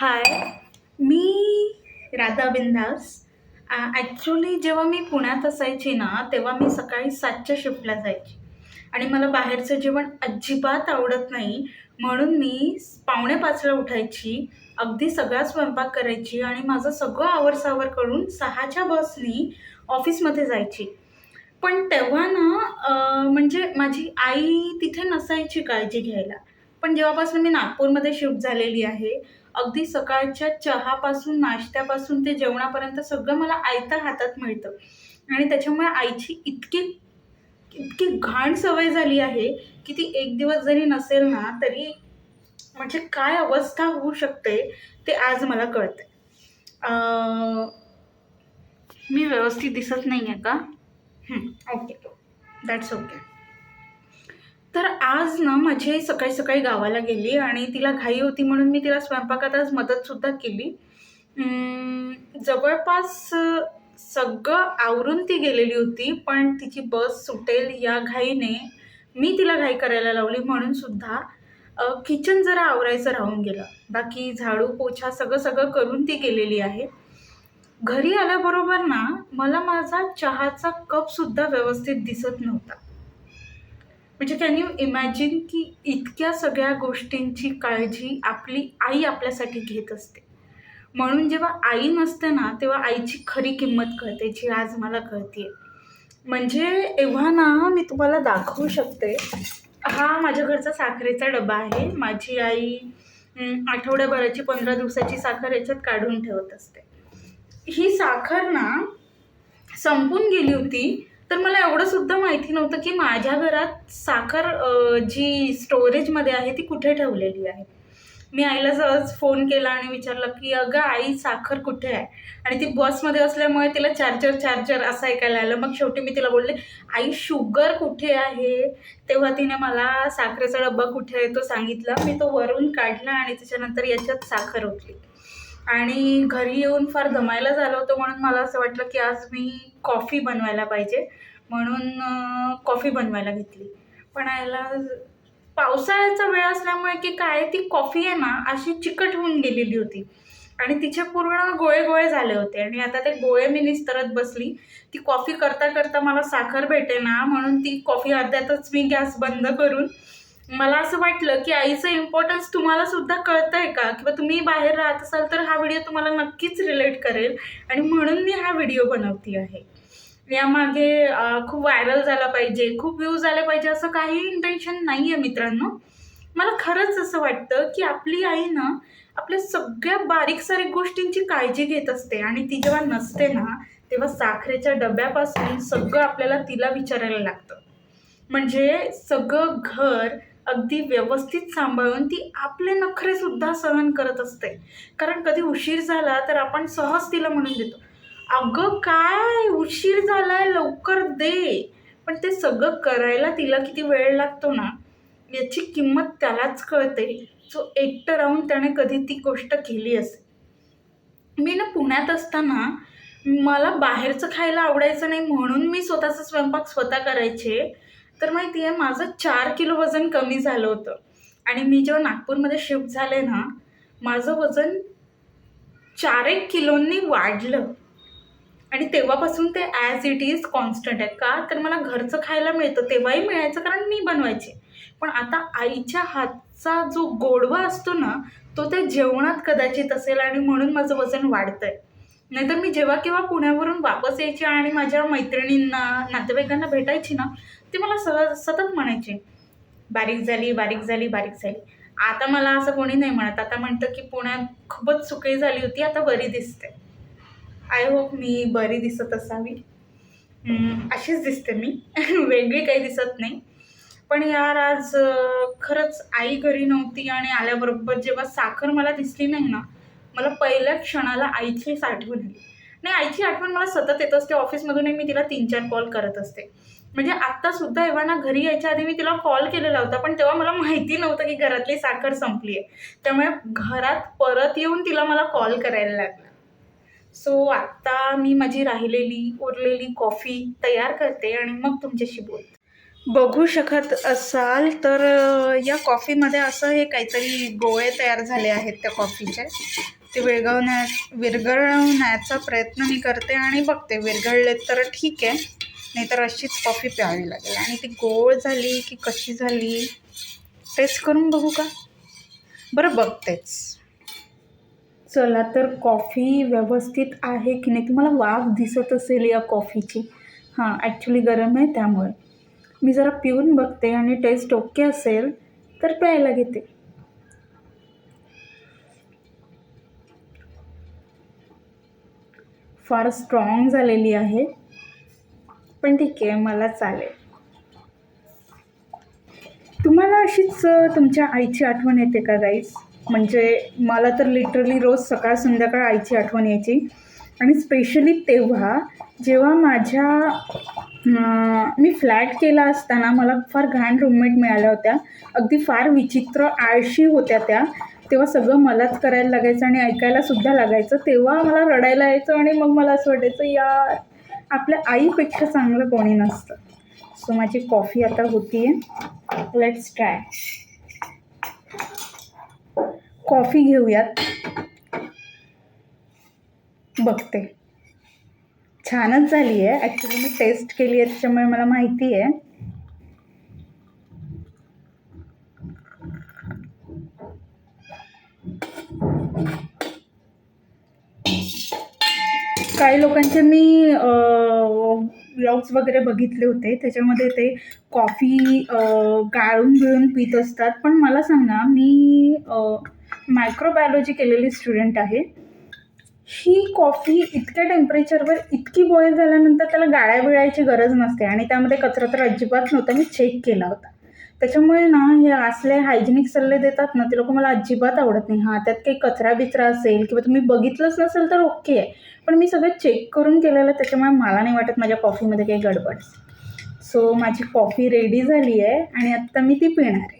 हाय मी राधा बिंदास. ॲक्च्युली जेव्हा मी पुण्यात असायची ना तेव्हा मी सकाळी सातच्या शिफ्टला जायची. आणि मला बाहेरचं जेवण अजिबात आवडत नाही. म्हणून मी पावणे पाचला उठायची अगदी सगळा स्वयंपाक करायची आणि माझं सगळं आवरसावर करून सहाच्या बसनी ऑफिसमध्ये जायची. पण तेव्हा ना म्हणजे माझी आई तिथे नसायची काळजी घ्यायला. पण जेव्हापासून मी नागपूरमध्ये शिफ्ट झालेली आहे अगदी सकाळच्या चहापासून नाश्त्यापासून ते जेवणापर्यंत सगळं मला आयत्या हातात मिळतं. आणि त्याच्यामुळे आईची इतकी इतकी घाण सवय झाली आहे की ती एक दिवस जरी नसेल ना तरी म्हणजे काय अवस्था होऊ शकते ते आज मला कळते मी व्यवस्थित दिसत नाही आहे का ओके. दॅट्स ओके तर आज ना माझी आई सकाळी सकाळी गावाला गेली आणि तिला घाई होती म्हणून मी तिला स्वयंपाकात आज मदतसुद्धा केली. जवळपास सगळं आवरून ती गेलेली होती पण तिची बस सुटेल या घाईने मी तिला घाई करायला लावली म्हणून सुद्धा किचन जरा आवरायचं राहून गेलं. बाकी झाडू पोछा सगळं सगळं करून ती गेलेली आहे. घरी आल्याबरोबर ना मला माझा चहाचा कपसुद्धा व्यवस्थित दिसत नव्हता. म्हणजे कॅन यू इमॅजिन की इतक्या सगळ्या गोष्टींची काळजी आपली आई आपल्यासाठी घेत असते. म्हणून जेव्हा आई नसते ना तेव्हा आईची खरी किंमत कळते जी आज मला कळते म्हणजे एव्हा ना मी तुम्हाला दाखवू शकते. हा माझ्या घरचा साखरेचा डबा आहे. माझी आई आठवड्याभराची पंधरा दिवसाची साखर याच्यात काढून ठेवत असते. ही साखर ना संपून गेली होती. तर मला एवढं सुद्धा माहिती नव्हतं की माझ्या घरात साखर जी स्टोरेजमध्ये आहे ती कुठे ठेवलेली आहे. मी आईला सहज फोन केला आणि विचारलं की अगं आई साखर कुठे आहे? आणि ती बसमध्ये असल्यामुळे तिला चार्जर चार्जर असं ऐकायला आलं. मग शेवटी मी तिला बोलले आई शुगर कुठे आहे? तेव्हा तिने मला साखरेचा डब्बा कुठे आहे तो सांगितला. मी तो वरून काढला आणि त्याच्यानंतर याच्यात साखर होती आणि घरी येऊन फार दमायला झालं होतं म्हणून मला असं वाटलं की आज मी कॉफी बनवायला पाहिजे. म्हणून कॉफी बनवायला घेतली. पण याला पावसाळ्याचा वेळ असल्यामुळे की काय ती कॉफी आहे ना अशी चिकट होऊन गेलेली होती. आणि तिचे पूर्ण गोळे गोळे झाले होते. आणि आता ते गोळे मी निस्तरत बसली. ती कॉफी करता करता मला साखर भेटे ना म्हणून ती कॉफी अर्ध्यातच मी गॅस बंद करून मला असं वाटलं की आईचं इम्पॉर्टन्स तुम्हाला सुद्धा आहे का? किंवा तुम्ही बाहेर राहत असाल तर हा व्हिडिओ तुम्हाला नक्कीच रिलेट करेल. आणि म्हणून मी हा व्हिडिओ बनवते आहे. यामागे खूप व्हायरल झाला पाहिजे खूप व्ह्यूज आले पाहिजे असं काही इंटेन्शन नाही आहे मित्रांनो. मला खरंच असं वाटतं की आपली आई ना आपल्या सगळ्या बारीक सारीक गोष्टींची काळजी घेत असते आणि ती जेव्हा नसते ना तेव्हा साखरेच्या डब्यापासून सगळं आपल्याला तिला विचारायला लागतं. म्हणजे सगळं घर अगदी व्यवस्थित सांभाळून ती आपले नखरे सुद्धा सहन करत असते. कारण कधी उशीर झाला तर आपण सहज तिला म्हणून देतो. अगं काय? उशीर झालाय लवकर दे. पण ते सगळं करायला तिला किती वेळ लागतो ना? याची किंमत त्यालाच कळते. जो एकटं राहून त्याने कधी ती गोष्ट केली असेल. मी ना पुण्यात असताना मला बाहेरचं खायला आवडायचं नाही म्हणून मी स्वतःचा स्वयंपाक स्वतः करायचे. तर माहिती आहे माझं चार किलो वजन कमी झालं होतं. आणि मी जेव्हा नागपूरमध्ये शिफ्ट झाले ना माझं वजन चार एक किलोंनी वाढलं. आणि तेव्हापासून ते ॲज इट इज कॉन्स्टंट आहे का? तर मला घरचं खायला मिळतं तेव्हाही मिळायचं कारण मी बनवायचे. पण आता आईच्या हातचा जो गोडवा असतो ना तो त्या जेवणात कदाचित असेल आणि म्हणून माझं वजन वाढतं आहे नाहीतर मी जेव्हा केव्हा पुण्यावरून वापस यायची आणि माझ्या मैत्रिणींना नातेवाईकांना भेटायची ना ते मला सहज सतत म्हणायचे बारीक झाली बारीक झाली बारीक झाली. आता मला असं कोणी नाही म्हणत. आता म्हणतं की पुण्यात खूपच सुकळी झाली होती आता बरी दिसते. आय होप मी बरी दिसत असावी. अशीच दिसते मी. वेगळी काही दिसत नाही. पण यार आज खरंच आई घरी नव्हती आणि आल्याबरोबर जेव्हा साखर मला दिसली नाही ना मला पहिल्या क्षणाला आईचीच आठवण आली. नाही आईची आठवण मला सतत येत असते. ऑफिसमधूनही मी तिला तीन चार कॉल करत असते. म्हणजे आत्तासुद्धा एव्हाना घरी यायच्या आधी मी तिला कॉल केलेला होता पण तेव्हा मला माहिती नव्हतं की घरातली साखर संपली आहे त्यामुळे घरात परत येऊन तिला मला कॉल करायला लागला. सो आत्ता मी माझी राहिलेली उरलेली कॉफी तयार करते आणि मग तुमच्याशी बोलते. बघू शकत असाल तर या कॉफीमध्ये असं हे काहीतरी गोळे तयार झाले आहेत त्या कॉफीचे ते विरघळवण्या विरघळवण्याचा प्रयत्न मी करते आणि बघते विरघळले तर ठीक आहे. नाहीतर अशीच कॉफी प्यावी लागेल. आणि ती गोळ झाली की कशी झाली टेस्ट करून बघू का? बरं बघतेच. चला तर कॉफी व्यवस्थित आहे की नाही? तुम्हाला वाफ दिसत असेल या कॉफीची. हां ॲक्च्युली गरम आहे त्यामुळे. मी जरा पिऊन बघते आणि टेस्ट ओके असेल तर प्यायला घेते. फार स्ट्रॉंग झालेली आहे पण ठीक आहे मला चालेल. तुम्हाला अशीच तुमच्या आईची आठवण येते का गाईस म्हणजे मला तर लिटरली रोज सकाळ संध्याकाळ आईची आठवण यायची. आणि स्पेशली तेव्हा जेव्हा माझ्या मी फ्लॅट केला असताना मला फार घाण रूममेट मिळाल्या होत्या. अगदी फार विचित्र आळशी होत्या त्या. तेव्हा सगळं मलाच करायला लागायचं आणि ऐकायला सुद्धा लागायचं. तेव्हा मला रडायला यायचं आणि मग मला असं वाटायचं यार आपल्या आईपेक्षा चांगलं कोणी नसतं. सो माझी कॉफी आता होती आहे लेट्स ट्राय कॉफी घेऊयात. बघते. छानच झाली आहे ॲक्च्युली मी टेस्ट केली आहे त्याच्यामुळे मला माहिती आहे काही लोकांचे मी ब्लॉग्स वगैरे बघितले होते. त्याच्यामध्ये ते कॉफी गाळून बिळून पित असतात. पण मला सांगा मी मायक्रोबायोलॉजी केलेली स्टुडंट आहे. ही कॉफी इतक्या टेम्परेचरवर इतकी बॉईल झाल्यानंतर त्याला गाळ्या बिळायची गरज नसते आणि त्यामध्ये कचरा तर अजिबात नव्हता मी चेक केला होता. त्याच्यामुळे ना हे असले हायजेनिक सल्ले देतात ना ते लोक मला अजिबात आवडत नाही. हां त्यात काही कचरा बिचरा असेल किंवा तुम्ही बघितलंच नसेल तर ओके आहे. पण मी सगळं चेक करून केलेलं त्याच्यामुळे मला नाही वाटत माझ्या कॉफीमध्ये काही गडबड. सो माझी कॉफी रेडी झाली आहे आणि आत्ता मी ती पिणार आहे.